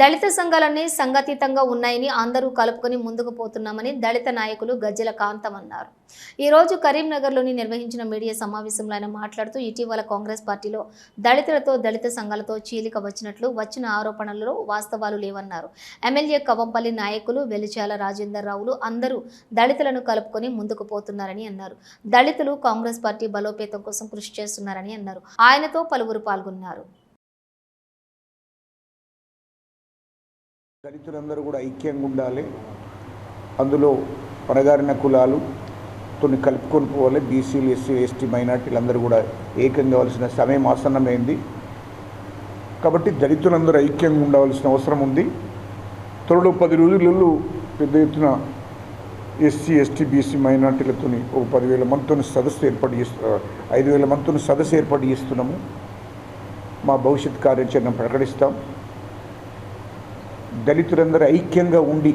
దళిత సంఘాలన్నీ సంఘతీతంగా ఉన్నాయని అందరూ కలుపుకొని ముందుకు పోతున్నామని దళిత నాయకులు గజ్జల కాంతం అన్నారు. ఈరోజు కరీంనగర్లోని నిర్వహించిన మీడియా సమావేశంలో ఆయన మాట్లాడుతూ ఇటీవల కాంగ్రెస్ పార్టీలో దళితులతో దళిత సంఘాలతో చీలిక వచ్చినట్లు వచ్చిన ఆరోపణలలో వాస్తవాలు లేవన్నారు. ఎమ్మెల్యే కవంపల్లి నాయకులు వెలిచాల రాజేందర్ రావులు అందరూ దళితులను కలుపుకొని ముందుకు పోతున్నారని అన్నారు. దళితులు కాంగ్రెస్ పార్టీ బలోపేతం కోసం కృషి చేస్తున్నారని అన్నారు. ఆయనతో పలువురు పాల్గొన్నారు. దళితులందరూ కూడా ఐక్యంగా ఉండాలి. అందులో పనగారిన కులాలు తోని కలుపుకొని పోవాలి. బీసీలు ఎస్సీ ఎస్టీ మైనార్టీలు అందరూ కూడా ఏకం కావాల్సిన సమయం ఆసన్నమైంది. కాబట్టి దళితులందరూ ఐక్యంగా ఉండవలసిన అవసరం ఉంది. త్వరలో పది రోజులలో పెద్ద ఎత్తున ఎస్సీ ఎస్టీ బీసీ మైనార్టీలతో ఒక పదివేల మందితో సదస్సు ఏర్పాటు చేస్తు ఐదు వేల మందితో సదస్సు ఏర్పాటు చేస్తున్నాము. మా భవిష్యత్ కార్యాచరణ ప్రకటిస్తాం. దళితులందరూ ఐక్యంగా ఉండి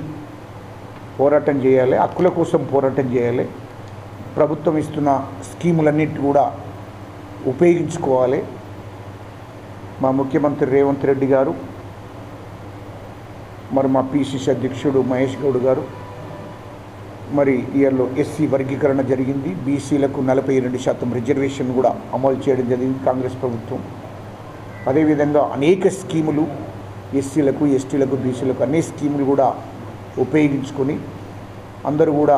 పోరాటం చేయాలి హక్కుల కోసం పోరాటం చేయాలి ప్రభుత్వం ఇస్తున్న స్కీములన్నిటి కూడా ఉపయోగించుకోవాలి. మా ముఖ్యమంత్రి రేవంత్ రెడ్డి గారు మరి మా పిసిసి అధ్యక్షుడు మహేష్ గౌడ్ గారు మరి ఇయర్లో ఎస్సీ వర్గీకరణ జరిగింది. బీసీలకు నలభై రెండు శాతం రిజర్వేషన్ కూడా అమలు చేయడం జరిగింది కాంగ్రెస్ ప్రభుత్వం. అదేవిధంగా అనేక స్కీములు ఎస్సీలకు ఎస్టీలకు బీసీలకు అన్ని స్కీములు కూడా ఉపయోగించుకొని అందరూ కూడా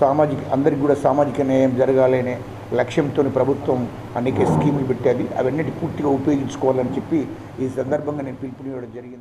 సామాజిక అందరికి కూడా సామాజిక న్యాయం జరగాలనే లక్ష్యంతో ప్రభుత్వం అనేక స్కీములు పెట్టేది. అవన్నీ పూర్తిగా ఉపయోగించుకోవాలని చెప్పి ఈ సందర్భంగా నేను పిలుపునివ్వడం జరిగింది.